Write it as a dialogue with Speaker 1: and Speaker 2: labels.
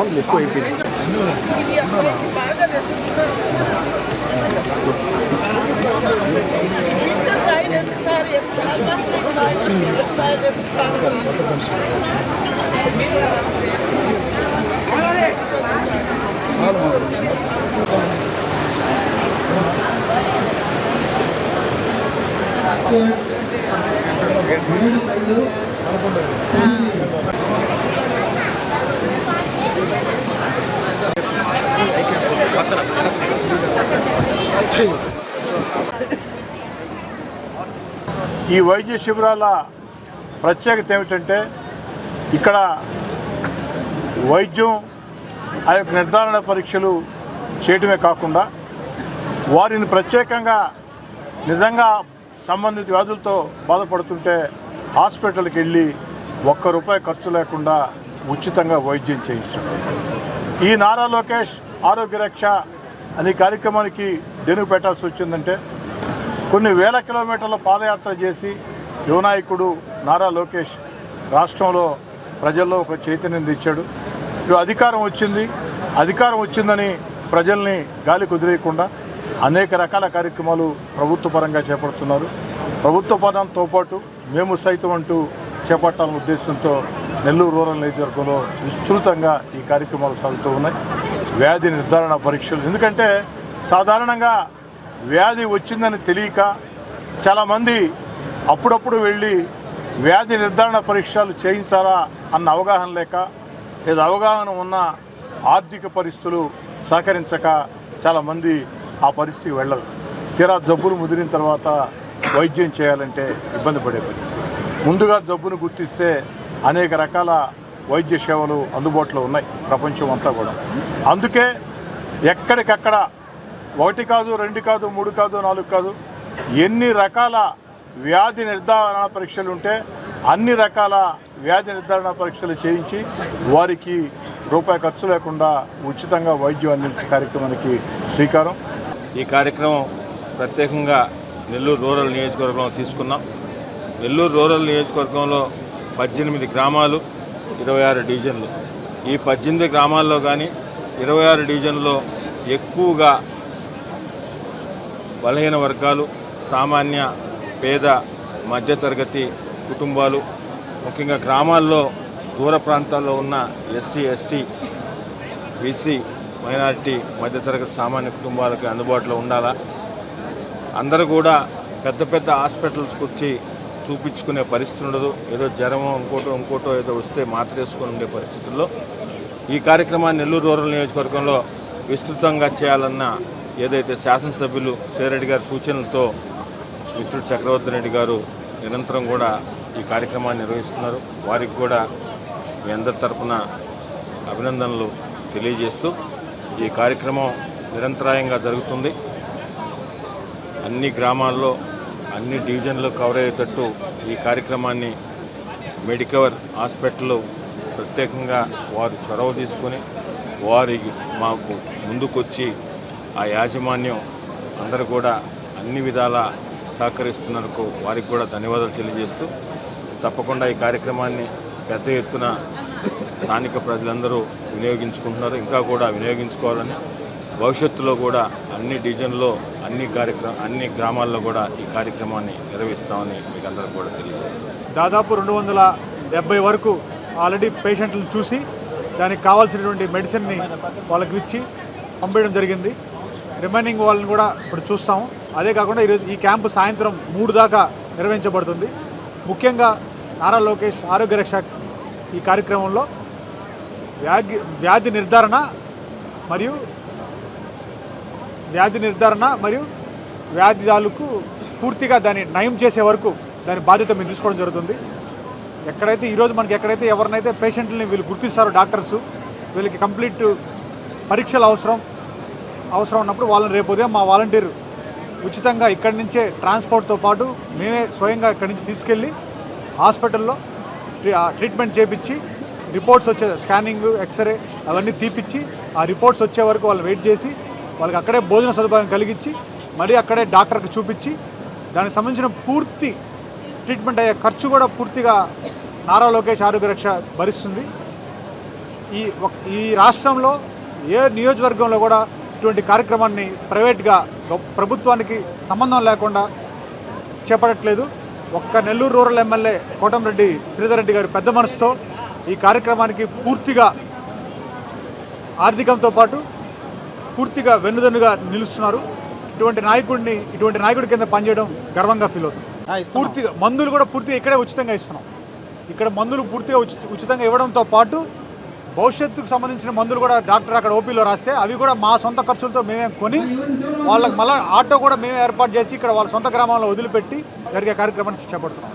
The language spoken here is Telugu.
Speaker 1: సౌండ్ ఎక్కువ అయిపోయింది
Speaker 2: ఈ వైద్య శిబిరాల ప్రత్యేకత ఏమిటంటే ఇక్కడ వైద్యం ఆ యొక్క నిర్ధారణ పరీక్షలు చేయటమే కాకుండా వారిని ప్రత్యేకంగా నిజంగా సంబంధిత వ్యాధులతో బాధపడుతుంటే హాస్పిటల్కి వెళ్ళి ఒక్క రూపాయి ఖర్చు లేకుండా ఉచితంగా వైద్యం చేయించడం. ఈ నారా లోకేష్ ఆరోగ్య రక్ష అనే కార్యక్రమానికి దెనుగు పెట్టాల్సి వచ్చిందంటే కొన్ని వేల కిలోమీటర్ల పాదయాత్ర చేసి యువనాయకుడు నారా లోకేష్ రాష్ట్రంలో ప్రజల్లో ఒక చైతన్యం తెచ్చాడు. ఇప్పుడు అధికారం వచ్చింది. అధికారం వచ్చిందని ప్రజల్ని గాలి కుదిరేయకుండా అనేక రకాల కార్యక్రమాలు ప్రభుత్వ పరంగా చేపడుతున్నారు. ప్రభుత్వ పరంతో పాటు మేము సైతం అంటూ చేపట్టాలనే ఉద్దేశంతో నెల్లూరు రూరల్ నియోజకవర్గంలో విస్తృతంగా ఈ కార్యక్రమాలు సాగుతూ ఉన్నాయి. వ్యాధి నిర్ధారణ పరీక్షలు. ఎందుకంటే సాధారణంగా వ్యాధి వచ్చిందని తెలియక చాలామంది అప్పుడప్పుడు వెళ్ళి వ్యాధి నిర్ధారణ పరీక్షలు చేయించాలా అన్న అవగాహన లేక లేదా అవగాహన ఉన్న ఆర్థిక పరిస్థితులు సహకరించక చాలామంది ఆ పరిస్థితికి వెళ్ళరు. తీరా జబ్బులు ముదిరిన తర్వాత వైద్యం చేయాలంటే ఇబ్బంది పడే పరిస్థితి. ముందుగా జబ్బును గుర్తిస్తే అనేక రకాల వైద్య సేవలు అందుబాటులో ఉన్నాయి ప్రపంచం అంతా కూడా. అందుకే ఎక్కడికక్కడ ఒకటి కాదు రెండు కాదు మూడు కాదు నాలుగు కాదు ఎన్ని రకాల వ్యాధి నిర్ధారణ పరీక్షలు ఉంటే అన్ని రకాల వ్యాధి నిర్ధారణ పరీక్షలు చేయించి వారికి రూపాయి ఖర్చు లేకుండా ఉచితంగా వైద్యం అందించే కార్యక్రమానికి శ్రీకారం.
Speaker 3: ఈ కార్యక్రమం ప్రత్యేకంగా నెల్లూరు రూరల్ నియోజకవర్గంలో తీసుకున్నాం. నెల్లూరు రూరల్ నియోజకవర్గంలో పద్దెనిమిది గ్రామాలు ఇరవై ఆరు డివిజన్లు. ఈ పద్దెనిమిది గ్రామాల్లో కానీ ఇరవై ఆరు డివిజన్లో ఎక్కువగా బలహీన వర్గాలు సామాన్య పేద మధ్యతరగతి కుటుంబాలు ముఖ్యంగా గ్రామాల్లో దూర ప్రాంతాల్లో ఉన్న ఎస్సీ ఎస్టీ బీసీ మైనారిటీ మధ్యతరగతి సామాన్య కుటుంబాలకు అందుబాటులో ఉండాలా? అందరూ కూడా పెద్ద పెద్ద హాస్పిటల్స్కి వచ్చి చూపించుకునే పరిస్థితి ఉండదు. ఏదో జ్వరమో ఇంకోటో ఇంకోటో ఏదో వస్తే మాత్ర వేసుకొని ఉండే పరిస్థితుల్లో ఈ కార్యక్రమాన్ని నెల్లూరు రూరల్ నియోజకవర్గంలో విస్తృతంగా చేయాలన్న ఏదైతే శాసనసభ్యులు సేరెడ్డి గారి సూచనలతో మిత్రుడు చక్రవర్తి రెడ్డి గారు నిరంతరం కూడా ఈ కార్యక్రమాన్ని నిర్వహిస్తున్నారు. వారికి కూడా మీ అందరి తరపున అభినందనలు తెలియజేస్తూ ఈ కార్యక్రమం నిరంతరాయంగా జరుగుతుంది. అన్ని గ్రామాల్లో అన్ని డివిజన్లు కవర్ అయ్యేటట్టు ఈ కార్యక్రమాన్ని మెడికవర్ హాస్పిటల్ ప్రత్యేకంగా వారు చొరవ తీసుకొని వారి మాకు ముందుకొచ్చి ఆ యాజమాన్యం అందరూ కూడా అన్ని విధాల సహకరిస్తున్నందుకు వారికి కూడా ధన్యవాదాలు తెలియజేస్తూ తప్పకుండా ఈ కార్యక్రమాన్ని పెద్ద ఎత్తున స్థానిక ప్రజలందరూ వినియోగించుకుంటున్నారు. ఇంకా కూడా వినియోగించుకోవాలని భవిష్యత్తులో కూడా అన్ని డివిజన్లో అన్ని కార్యక్రమ అన్ని గ్రామాల్లో కూడా ఈ కార్యక్రమాన్ని నిర్వహిస్తామని మీకు అందరూ కూడా తెలియజేస్తున్నాను.
Speaker 4: దాదాపు రెండు వందల డెబ్బై వరకు ఆల్రెడీ పేషెంట్లను చూసి దానికి కావాల్సినటువంటి మెడిసిన్ని వాళ్ళకి ఇచ్చి పంపించడం జరిగింది. రిమైనింగ్ వాళ్ళని కూడా ఇప్పుడు చూస్తాము. అదే కాకుండా ఈరోజు ఈ క్యాంపు సాయంత్రం మూడు దాకా నిర్వహించబడుతుంది. ముఖ్యంగా నారా లోకేష్ ఆరోగ్య రక్ష ఈ కార్యక్రమంలో వ్యాధి వ్యాధి నిర్ధారణ మరియు వ్యాధి నిర్ధారణ మరియు వ్యాధి తాలూకు పూర్తిగా దాన్ని నయం చేసే వరకు దాని బాధ్యత మేము తీసుకోవడం జరుగుతుంది. ఎక్కడైతే ఈరోజు మనకి ఎక్కడైతే ఎవరినైతే పేషెంట్ని వీళ్ళు గుర్తిస్తారో డాక్టర్స్ వీళ్ళకి కంప్లీట్ పరీక్షలు అవసరం అవసరం ఉన్నప్పుడు వాళ్ళని రేపు ఉదయం మా వాలంటీర్ ఉచితంగా ఇక్కడి నుంచే ట్రాన్స్పోర్ట్తో పాటు మేమే స్వయంగా ఇక్కడి నుంచి తీసుకెళ్ళి హాస్పిటల్లో ట్రీట్మెంట్ చేపించి రిపోర్ట్స్ వచ్చే స్కానింగ్ ఎక్స్రే అవన్నీ తీపిచ్చి ఆ రిపోర్ట్స్ వచ్చే వరకు వాళ్ళు వెయిట్ చేసి వాళ్ళకి అక్కడే భోజన సదుపాయం కలిగించి మరీ అక్కడే డాక్టర్కి చూపించి దానికి సంబంధించిన పూర్తి ట్రీట్మెంట్ అయ్యే ఖర్చు కూడా పూర్తిగా నారా లోకేష్ ఆరోగ్య రక్ష భరిస్తుంది. ఈ ఈ రాష్ట్రంలో ఏ నియోజకవర్గంలో కూడా ఇటువంటి కార్యక్రమాన్ని ప్రైవేట్గా ప్రభుత్వానికి సంబంధం లేకుండా చేపట్టట్లేదు. ఒక్క నెల్లూరు రూరల్ ఎమ్మెల్యే కోటంరెడ్డి శ్రీధర్ రెడ్డి గారి పెద్ద మనసుతో ఈ కార్యక్రమానికి పూర్తిగా ఆర్థికంతో పాటు పూర్తిగా వెన్నుదన్నుగా నిలుస్తున్నారు. ఇటువంటి నాయకుడిని ఇటువంటి నాయకుడి కింద పనిచేయడం గర్వంగా ఫీల్ అవుతుంది. పూర్తిగా మందులు కూడా పూర్తిగా ఇక్కడే ఉచితంగా ఇస్తున్నాం. ఇక్కడ మందులు పూర్తిగా ఉచిత ఉచితంగా ఇవ్వడంతో పాటు భవిష్యత్తుకు సంబంధించిన మందులు కూడా డాక్టర్ అక్కడ ఓపీలో రాస్తే అవి కూడా మా సొంత ఖర్చులతో మేమే కొని వాళ్ళకి మళ్ళీ ఆటో కూడా మేమే ఏర్పాటు చేసి ఇక్కడ వాళ్ళ సొంత గ్రామంలో వదిలిపెట్టి జరిగే కార్యక్రమాన్ని చేపడుతున్నాం.